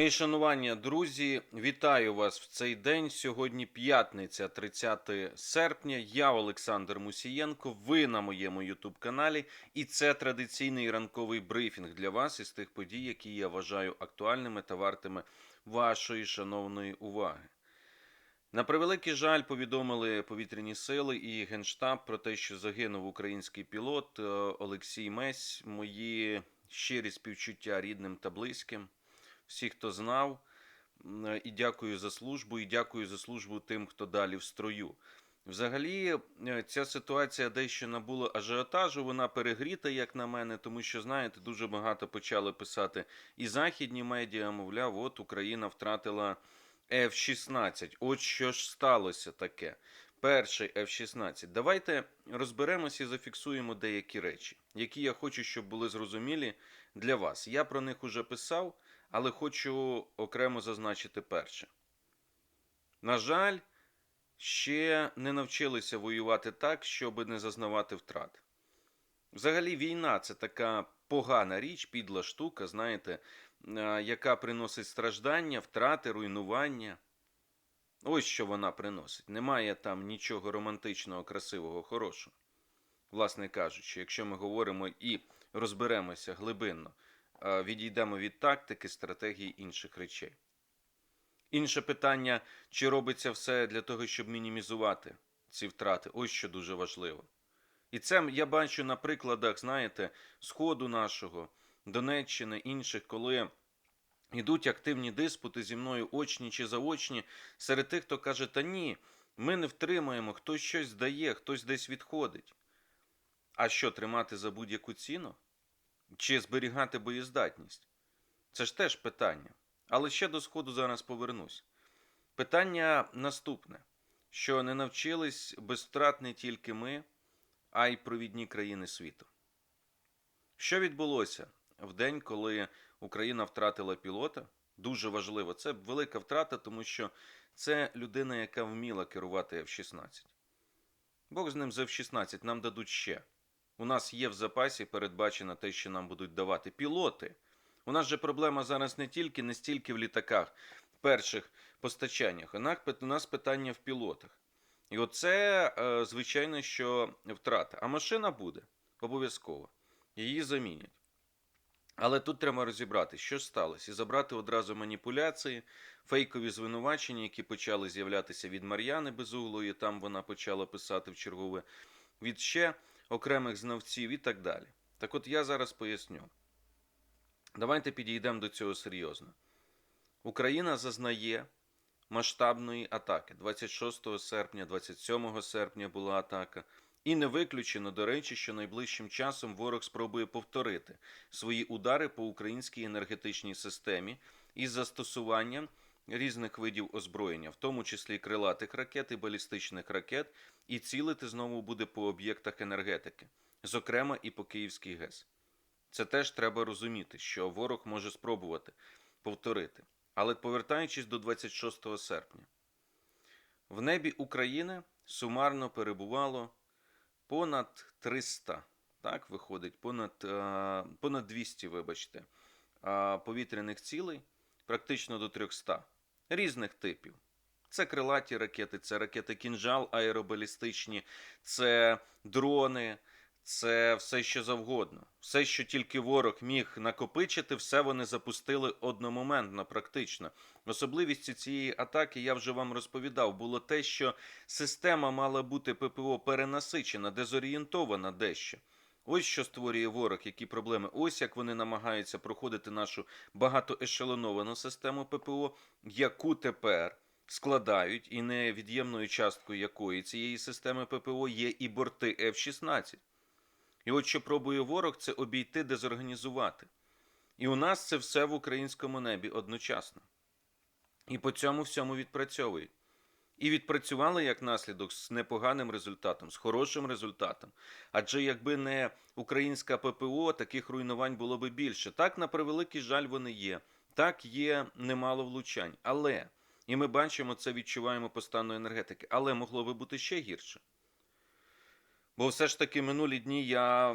Мої шанування, друзі, вітаю вас в цей день. Сьогодні п'ятниця, 30 серпня. Я Олександр Мусієнко. Ви на моєму Ютуб каналі, і це традиційний ранковий брифінг для вас із тих подій, які я вважаю актуальними та вартими вашої шановної уваги. На превеликий жаль, повідомили повітряні сили і генштаб про те, що загинув український пілот е, Олексій Месь. Мої щирі співчуття рідним та близьким всі, хто знав. І дякую за службу, і дякую за службу тим, хто далі в строю. Взагалі, е, ця ситуація дещо набула ажіотажу, вона перегріта, як на мене, тому що, знаєте, дуже багато почали писати і західні медіа, мовляв, от Україна втратила F-16. От що ж сталося таке. Перший F-16. Давайте розберемося і зафіксуємо деякі речі, які я хочу, щоб були зрозумілі для вас. Я про них уже писав але хочу окремо зазначити перше. На жаль, ще не навчилися воювати так, щоб не зазнавати втрат. Взагалі, війна це така погана річ, підла штука, знаєте, яка приносить страждання, втрати, руйнування. Ось що вона приносить. Немає там нічого романтичного, красивого, хорошого. Власне кажучи, якщо ми говоримо і розберемося глибинно відійдемо від тактики, стратегії інших речей. Інше питання, чи робиться все для того, щоб мінімізувати ці втрати? Ось що дуже важливо. І це я бачу на прикладах, знаєте, Сходу нашого, Донеччини, інших, коли йдуть активні диспути зі мною очні чи заочні, серед тих, хто каже, та ні, ми не втримаємо, хтось щось здає, хтось десь відходить. А що, тримати за будь-яку ціну? Чи зберігати боєздатність? Це ж теж питання. Але ще до сходу зараз повернусь. Питання наступне: що не навчились без втрат не тільки ми, а й провідні країни світу. Що відбулося в день, коли Україна втратила пілота? Дуже важливо. Це велика втрата, тому що це людина, яка вміла керувати F-16. Бог з ним з F-16 нам дадуть ще. У нас є в запасі передбачено те, що нам будуть давати пілоти. У нас же проблема зараз не тільки не стільки в літаках, перших постачаннях. У нас питання в пілотах. І оце, е, звичайно, що втрата. А машина буде обов'язково. Її замінять. Але тут треба розібрати, що сталося, і забрати одразу маніпуляції, фейкові звинувачення, які почали з'являтися від Мар'яни Безуглої, там вона почала писати в чергове, від ще окремих знавців і так далі. Так от я зараз поясню. Давайте підійдемо до цього серйозно. Україна зазнає масштабної атаки. 26 серпня, 27 серпня була атака. І не виключено, до речі, що найближчим часом ворог спробує повторити свої удари по українській енергетичній системі із застосуванням різних видів озброєння, в тому числі крилатих ракет і балістичних ракет, і цілити знову буде по об'єктах енергетики, зокрема і по Київській ГЕС. Це теж треба розуміти, що ворог може спробувати повторити. Але повертаючись до 26 серпня, в небі України сумарно перебувало понад 300, так виходить, понад, е, понад 200, вибачте, е, повітряних цілей, практично до 300 різних типів. Це крилаті ракети, це ракети кінжал аеробалістичні, це дрони, це все що завгодно. Все, що тільки ворог міг накопичити, все вони запустили одномоментно, практично. Особливістю цієї атаки я вже вам розповідав, було те, що система мала бути ППО перенасичена, дезорієнтована дещо. Ось що створює ворог, які проблеми. Ось як вони намагаються проходити нашу багатоешелоновану систему ППО, яку тепер складають, і невід'ємною часткою якої цієї системи ППО є і борти F-16. І от що пробує ворог, це обійти, дезорганізувати. І у нас це все в українському небі одночасно. І по цьому всьому відпрацьовують. І відпрацювали як наслідок з непоганим результатом, з хорошим результатом. Адже якби не українська ППО, таких руйнувань було би більше. Так, на превеликий жаль, вони є. Так, є немало влучань. Але, і ми бачимо це, відчуваємо по стану енергетики, але могло би бути ще гірше. Бо все ж таки минулі дні я,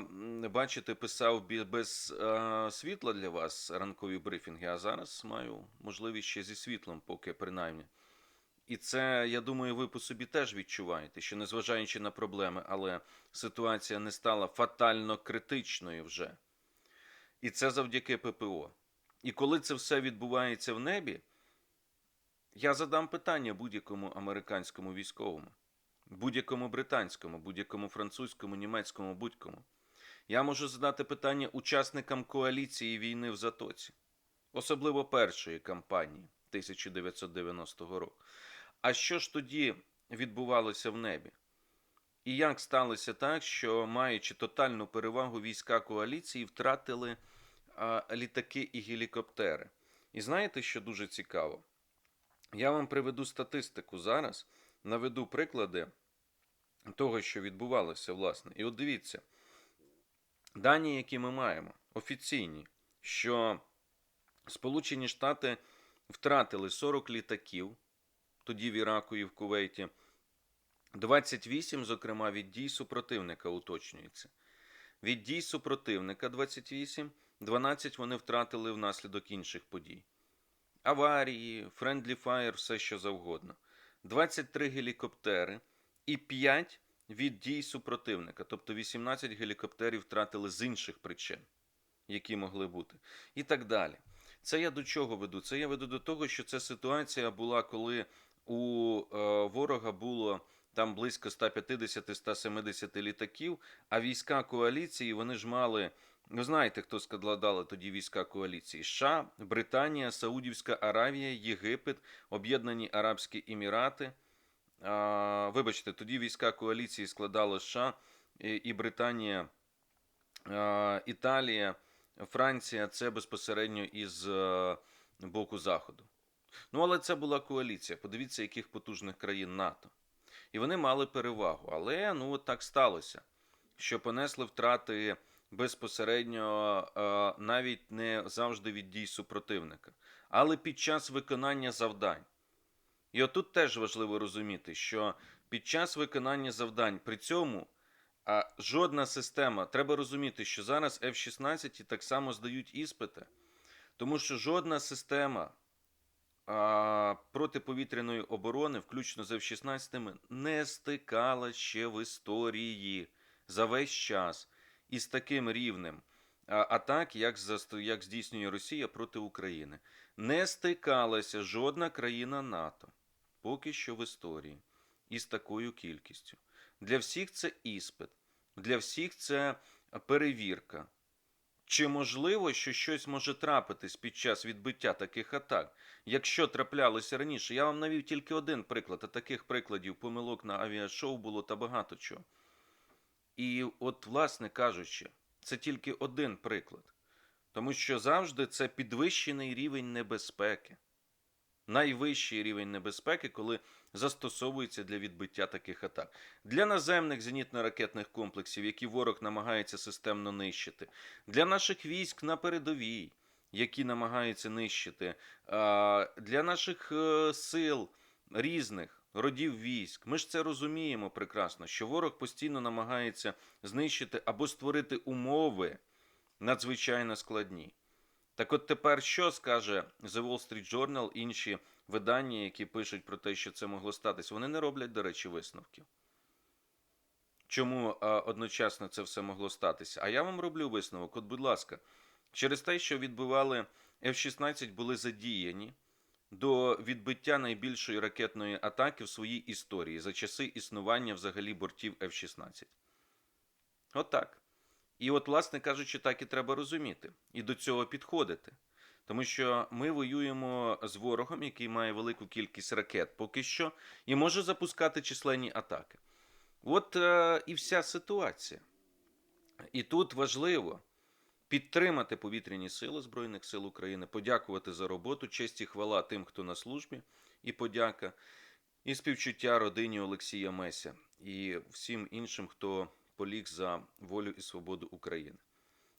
бачите, писав без е, світла для вас ранкові брифінги, а зараз маю можливість ще зі світлом, поки принаймні. І це, я думаю, ви по собі теж відчуваєте, що незважаючи на проблеми, але ситуація не стала фатально критичною вже. І це завдяки ППО. І коли це все відбувається в небі, я задам питання будь-якому американському військовому, будь-якому британському, будь-якому французькому, німецькому, будь-кому. Я можу задати питання учасникам коаліції війни в Затоці, особливо першої кампанії 1990 року. А що ж тоді відбувалося в небі? І як сталося так, що, маючи тотальну перевагу війська коаліції, втратили а, літаки і гелікоптери? І знаєте, що дуже цікаво? Я вам приведу статистику зараз, наведу приклади того, що відбувалося, власне. І от дивіться, дані, які ми маємо, офіційні, що Сполучені Штати втратили 40 літаків, тоді в Іраку і в Кувейті, 28, зокрема, від дій супротивника уточнюється. Від дій супротивника 28, 12 вони втратили внаслідок інших подій. Аварії, Friendly Fire, все що завгодно. 23 гелікоптери і 5 від дій супротивника. Тобто 18 гелікоптерів втратили з інших причин, які могли бути. І так далі. Це я до чого веду? Це я веду до того, що ця ситуація була, коли у е, ворога було там близько 150-170 літаків, а війська коаліції вони ж мали. Ви знаєте, хто складали тоді війська коаліції? США, Британія, Саудівська Аравія, Єгипет, Об'єднані Арабські Емірати. А, вибачте, тоді війська коаліції складали США і, Британія, а, Італія, Франція. Це безпосередньо із е, боку Заходу. Ну, але це була коаліція. Подивіться, яких потужних країн НАТО. І вони мали перевагу. Але ну от так сталося, що понесли втрати безпосередньо е, навіть не завжди від дій супротивника, але під час виконання завдань. І отут теж важливо розуміти, що під час виконання завдань при цьому а, жодна система, треба розуміти, що зараз F-16 так само здають іспити, тому що жодна система протиповітряної оборони, включно з F-16, не стикала ще в історії за весь час із таким рівнем атак, як, за- як здійснює Росія проти України. Не стикалася жодна країна НАТО поки що в історії із такою кількістю. Для всіх це іспит, для всіх це перевірка. Чи можливо, що щось може трапитись під час відбиття таких атак? Якщо траплялося раніше, я вам навів тільки один приклад, а таких прикладів помилок на авіашоу було та багато чого. І от, власне кажучи, це тільки один приклад. Тому що завжди це підвищений рівень небезпеки. Найвищий рівень небезпеки, коли застосовується для відбиття таких атак. Для наземних зенітно-ракетних комплексів, які ворог намагається системно нищити, для наших військ на передовій, які намагаються нищити, для наших е, сил різних родів військ. Ми ж це розуміємо прекрасно, що ворог постійно намагається знищити або створити умови надзвичайно складні. Так от тепер що скаже The Wall Street Journal, інші видання, які пишуть про те, що це могло статись, вони не роблять, до речі, висновків. Чому одночасно це все могло статися? А я вам роблю висновок. От, будь ласка, через те, що відбивали F-16, були задіяні до відбиття найбільшої ракетної атаки в своїй історії за часи існування взагалі бортів F-16. Отак. І от, власне кажучи, так і треба розуміти і до цього підходити. Тому що ми воюємо з ворогом, який має велику кількість ракет поки що, і може запускати численні атаки. От е, і вся ситуація. І тут важливо підтримати повітряні сили Збройних сил України, подякувати за роботу, честь і хвала тим, хто на службі, і подяка, і співчуття родині Олексія Меся і всім іншим, хто поліг за волю і свободу України.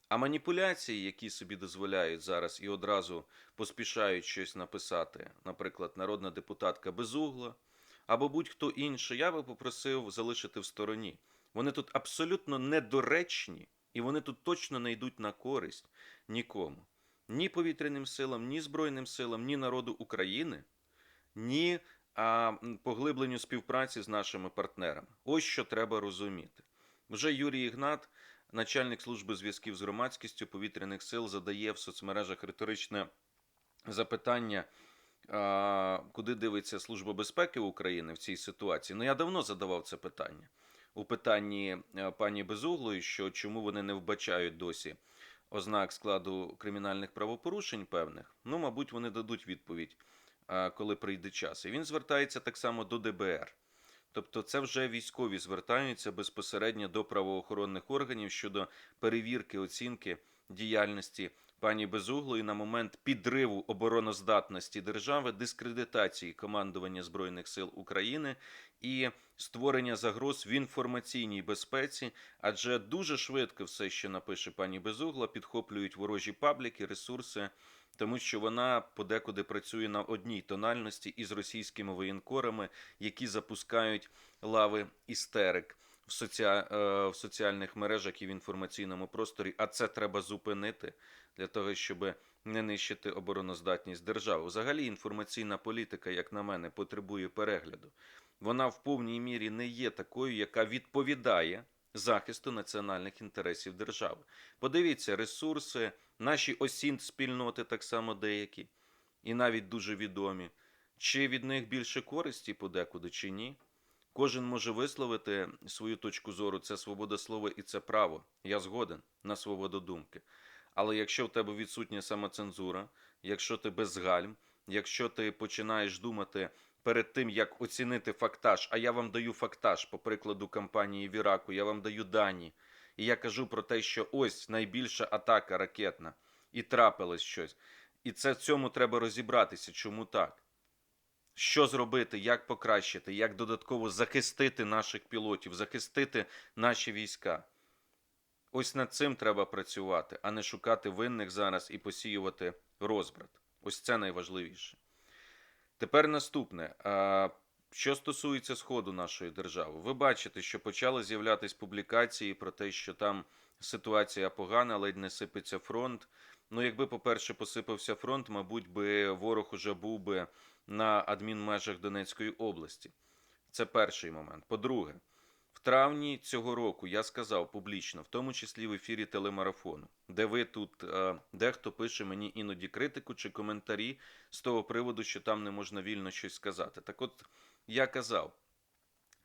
А маніпуляції, які собі дозволяють зараз і одразу поспішають щось написати, наприклад, народна депутатка Безугла або будь-хто інший, я би попросив залишити в стороні. Вони тут абсолютно недоречні, і вони тут точно не йдуть на користь нікому. Ні повітряним силам, ні Збройним силам, ні народу України, ні а, поглибленню співпраці з нашими партнерами. Ось що треба розуміти. Вже Юрій Ігнат, начальник служби зв'язків з громадськістю повітряних сил, задає в соцмережах риторичне запитання, куди дивиться Служба безпеки України в цій ситуації. Ну, я давно задавав це питання у питанні е, пані Безуглої, що чому вони не вбачають досі ознак складу кримінальних правопорушень певних. Ну, мабуть, вони дадуть відповідь, коли прийде час. І він звертається так само до ДБР. Тобто, це вже військові звертаються безпосередньо до правоохоронних органів щодо перевірки оцінки діяльності пані Безуглої на момент підриву обороноздатності держави, дискредитації командування збройних сил України і створення загроз в інформаційній безпеці, адже дуже швидко все, що напише пані Безугла, підхоплюють ворожі пабліки, ресурси, тому що вона подекуди працює на одній тональності із російськими воєнкорами, які запускають лави істерик в, соціа... е, в соціальних мережах і в інформаційному просторі. А це треба зупинити для того, щоб не нищити обороноздатність держави. Взагалі, інформаційна політика, як на мене, потребує перегляду. Вона в повній мірі не є такою, яка відповідає захисту національних інтересів держави. Подивіться, ресурси, наші осінт спільноти, так само деякі, і навіть дуже відомі. Чи від них більше користі подекуди, чи ні? Кожен може висловити свою точку зору, це свобода слова і це право. Я згоден на свободу думки. Але якщо в тебе відсутня самоцензура, якщо ти без гальм, якщо ти починаєш думати перед тим, як оцінити фактаж, а я вам даю фактаж, по прикладу кампанії в Іраку, я вам даю дані, і я кажу про те, що ось найбільша атака ракетна, і трапилось щось. І це в цьому треба розібратися, чому так. Що зробити, як покращити, як додатково захистити наших пілотів, захистити наші війська. Ось над цим треба працювати, а не шукати винних зараз і посіювати розбрат. Ось це найважливіше. Тепер наступне. Що стосується сходу нашої держави, ви бачите, що почали з'являтись публікації про те, що там ситуація погана, ледь не сипеться фронт. Ну, якби, по-перше, посипався фронт, мабуть, би ворог уже був би на адмінмежах Донецької області. Це перший момент. По-друге, в травні цього року я сказав публічно, в тому числі в ефірі телемарафону, де ви тут е, дехто пише мені іноді критику чи коментарі з того приводу, що там не можна вільно щось сказати. Так от я казав,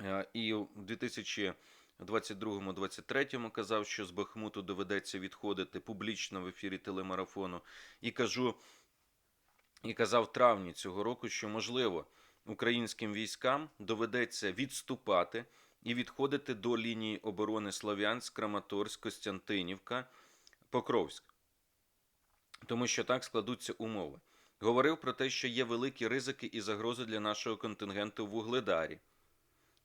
е, і у 2022-2023 казав, що з Бахмуту доведеться відходити публічно в ефірі телемарафону, і кажу, і казав в травні цього року, що можливо українським військам доведеться відступати і відходити до лінії оборони Слов'янськ, Краматорськ, Костянтинівка, Покровськ. Тому що так складуться умови. Говорив про те, що є великі ризики і загрози для нашого контингенту в Вугледарі,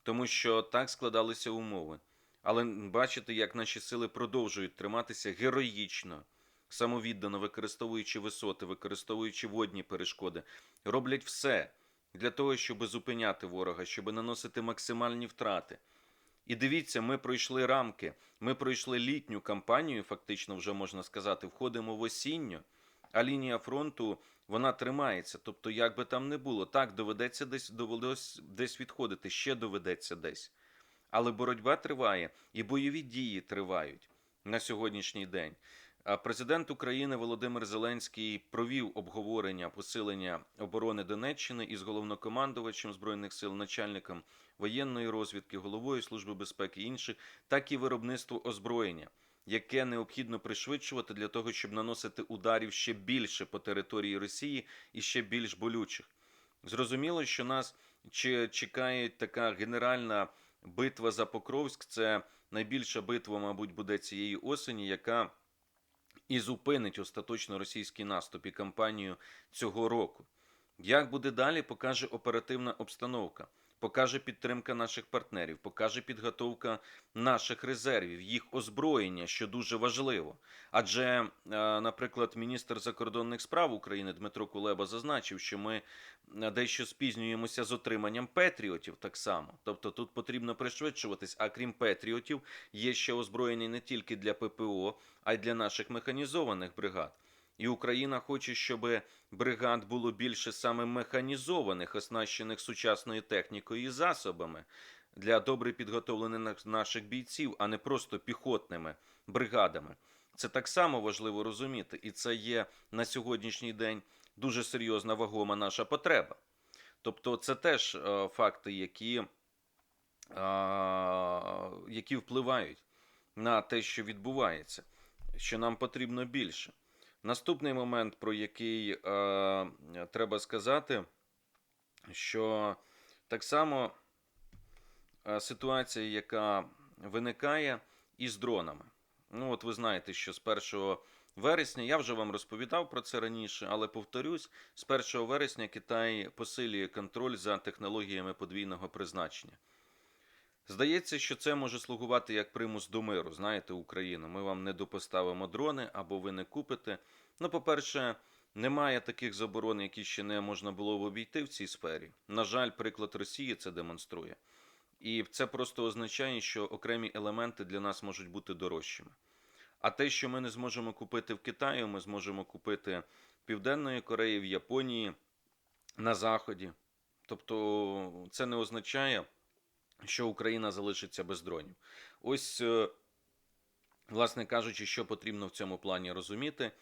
тому що так складалися умови. Але бачите, як наші сили продовжують триматися героїчно, самовіддано використовуючи висоти, використовуючи водні перешкоди, роблять все для того, щоб зупиняти ворога, щоб наносити максимальні втрати. І дивіться, ми пройшли рамки, ми пройшли літню кампанію, фактично, вже можна сказати, входимо в осінню, а лінія фронту вона тримається. Тобто, як би там не було, так доведеться десь довелось десь відходити, ще доведеться десь. Але боротьба триває, і бойові дії тривають на сьогоднішній день. А Президент України Володимир Зеленський провів обговорення посилення оборони Донеччини із головнокомандувачем збройних сил, начальником воєнної розвідки, головою служби безпеки інших, так і виробництво озброєння, яке необхідно пришвидшувати для того, щоб наносити ударів ще більше по території Росії і ще більш болючих. Зрозуміло, що нас чекає така генеральна битва за Покровськ. Це найбільша битва, мабуть, буде цієї осені, яка і зупинить остаточно російський наступ і кампанію цього року. Як буде далі, покаже оперативна обстановка. Покаже підтримка наших партнерів, покаже підготовка наших резервів, їх озброєння, що дуже важливо. Адже, е, наприклад, міністр закордонних справ України Дмитро Кулеба зазначив, що ми е, дещо спізнюємося з отриманням петріотів так само. Тобто тут потрібно пришвидшуватись. А крім петріотів, є ще озброєння не тільки для ППО, а й для наших механізованих бригад. І Україна хоче, щоб бригад було більше саме механізованих, оснащених сучасною технікою і засобами для добре підготовлених наших бійців, а не просто піхотними бригадами. Це так само важливо розуміти, і це є на сьогоднішній день дуже серйозна вагома наша потреба. Тобто, це теж е, факти, які, е, які впливають на те, що відбувається, що нам потрібно більше. Наступний момент, про який е, треба сказати, що так само е, ситуація, яка виникає із дронами. Ну, от ви знаєте, що з 1 вересня я вже вам розповідав про це раніше, але повторюсь: з 1 вересня Китай посилює контроль за технологіями подвійного призначення. Здається, що це може слугувати як примус до миру. Знаєте, Україна, ми вам не допоставимо дрони або ви не купите. Ну, по-перше, немає таких заборон, які ще не можна було б обійти в цій сфері. На жаль, приклад Росії це демонструє. І це просто означає, що окремі елементи для нас можуть бути дорожчими. А те, що ми не зможемо купити в Китаї, ми зможемо купити в Південної Кореї, в Японії, на Заході. Тобто, це не означає, що Україна залишиться без дронів. Ось, е, власне кажучи, що потрібно в цьому плані розуміти.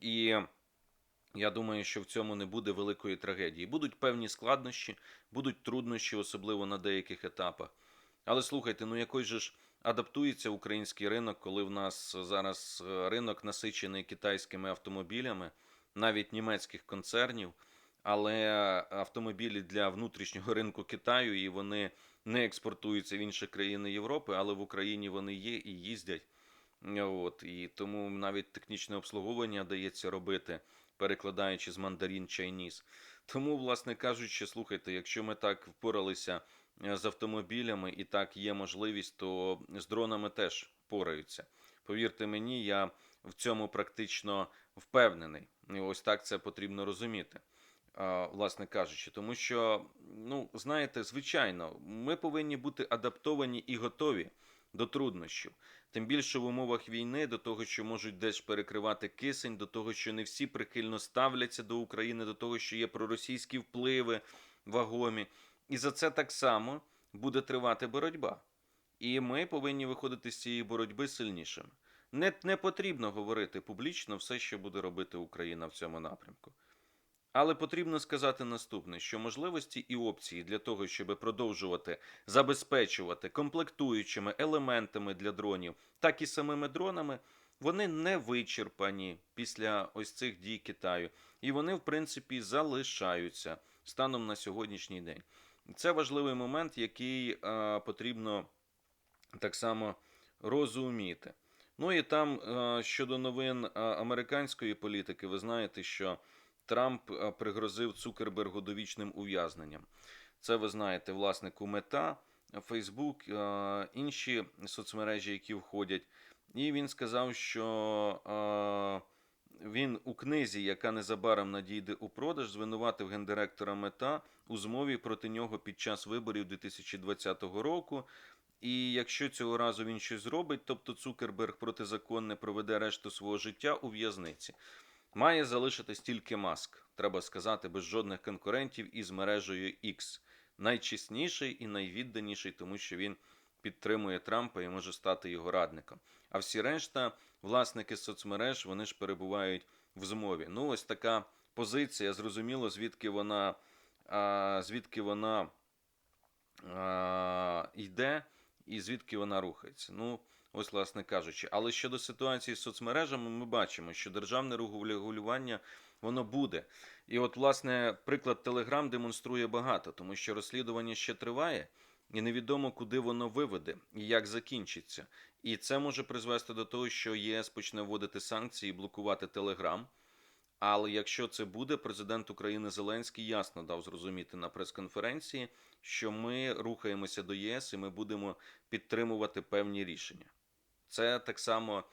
І я думаю, що в цьому не буде великої трагедії. Будуть певні складнощі, будуть труднощі, особливо на деяких етапах. Але слухайте, ну якось же ж адаптується український ринок, коли в нас зараз е, ринок насичений китайськими автомобілями, навіть німецьких концернів, але автомобілі для внутрішнього ринку Китаю і вони не експортуються в інші країни Європи, але в Україні вони є і їздять. От, І тому навіть технічне обслуговування дається робити, перекладаючи з мандарін чайніс. Тому, власне кажучи, слухайте, якщо ми так впоралися е, з автомобілями і так є можливість, то з дронами теж пораються. Повірте мені, я в цьому практично впевнений. І ось так це потрібно розуміти. Власне кажучи, тому що, ну, знаєте, звичайно, ми повинні бути адаптовані і готові до труднощів. Тим більше в умовах війни, до того, що можуть десь перекривати кисень, до того, що не всі прихильно ставляться до України, до того, що є проросійські впливи вагомі. І за це так само буде тривати боротьба. І ми повинні виходити з цієї боротьби сильнішими. Не, не потрібно говорити публічно все, що буде робити Україна в цьому напрямку. Але потрібно сказати наступне: що можливості і опції для того, щоб продовжувати забезпечувати комплектуючими елементами для дронів, так і самими дронами, вони не вичерпані після ось цих дій Китаю, і вони, в принципі, залишаються станом на сьогоднішній день. Це важливий момент, який е, потрібно так само розуміти. Ну і там е, щодо новин американської політики, ви знаєте, що. Трамп е, пригрозив Цукербергу довічним ув'язненням. Це ви знаєте, власнику мета, Фейсбук, е, інші соцмережі, які входять. І він сказав, що е, він у книзі, яка незабаром надійде у продаж, звинуватив гендиректора мета у змові проти нього під час виборів 2020 року. І якщо цього разу він щось зробить, тобто Цукерберг протизаконне проведе решту свого життя у в'язниці. Має залишитись тільки маск, треба сказати, без жодних конкурентів із мережею X. Найчесніший і найвідданіший, тому що він підтримує Трампа і може стати його радником. А всі решта, власники соцмереж, вони ж перебувають в змові. Ну, ось така позиція. Зрозуміло, звідки вона а, звідки вона а, йде і звідки вона рухається. Ну, Ось, власне кажучи, але щодо ситуації з соцмережами, ми бачимо, що державне регулювання воно буде. І от, власне, приклад Телеграм демонструє багато, тому що розслідування ще триває, і невідомо, куди воно виведе і як закінчиться. І це може призвести до того, що ЄС почне вводити санкції, і блокувати Телеграм. Але якщо це буде, президент України Зеленський ясно дав зрозуміти на прес-конференції, що ми рухаємося до ЄС і ми будемо підтримувати певні рішення. Це так само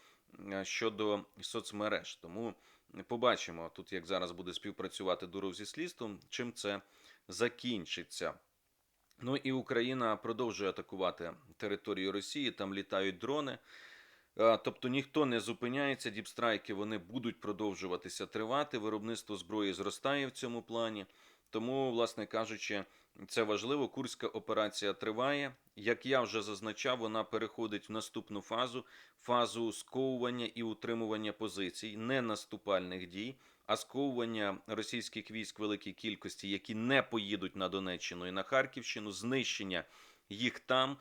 е, щодо соцмереж. Тому побачимо тут, як зараз буде співпрацювати Дуров зі слідством, чим це закінчиться. Ну і Україна продовжує атакувати територію Росії, там літають дрони. Е, Тобто ніхто не зупиняється, діпстрайки вони будуть продовжуватися тривати. Виробництво зброї зростає в цьому плані. Тому, власне кажучи, це важливо. Курська операція триває. Як я вже зазначав, вона переходить в наступну фазу фазу сковування і утримування позицій, не наступальних дій, а сковування російських військ великій кількості, які не поїдуть на Донеччину і на Харківщину, знищення їх там,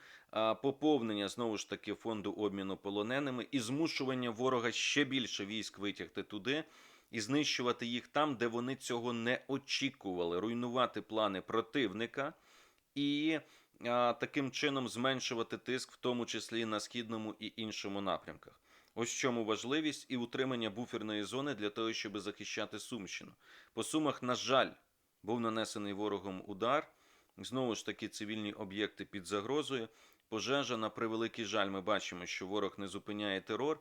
поповнення знову ж таки фонду обміну полоненими і змушування ворога ще більше військ витягти туди і знищувати їх там, де вони цього не очікували, руйнувати плани противника і а, таким чином зменшувати тиск, в тому числі на східному і іншому напрямках. Ось чому важливість і утримання буферної зони для того, щоб захищати Сумщину. По сумах, на жаль, був нанесений ворогом удар. Знову ж таки, цивільні об'єкти під загрозою. Пожежа, на превеликий жаль, ми бачимо, що ворог не зупиняє терор,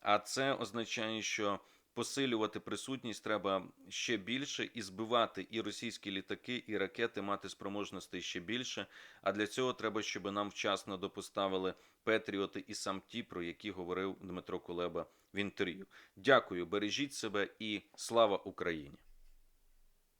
а це означає, що посилювати присутність треба ще більше і збивати і російські літаки, і ракети мати спроможностей ще більше. А для цього треба, щоб нам вчасно допоставили Петріоти і сам ті, про які говорив Дмитро Кулеба в інтерв'ю. Дякую, бережіть себе і слава Україні!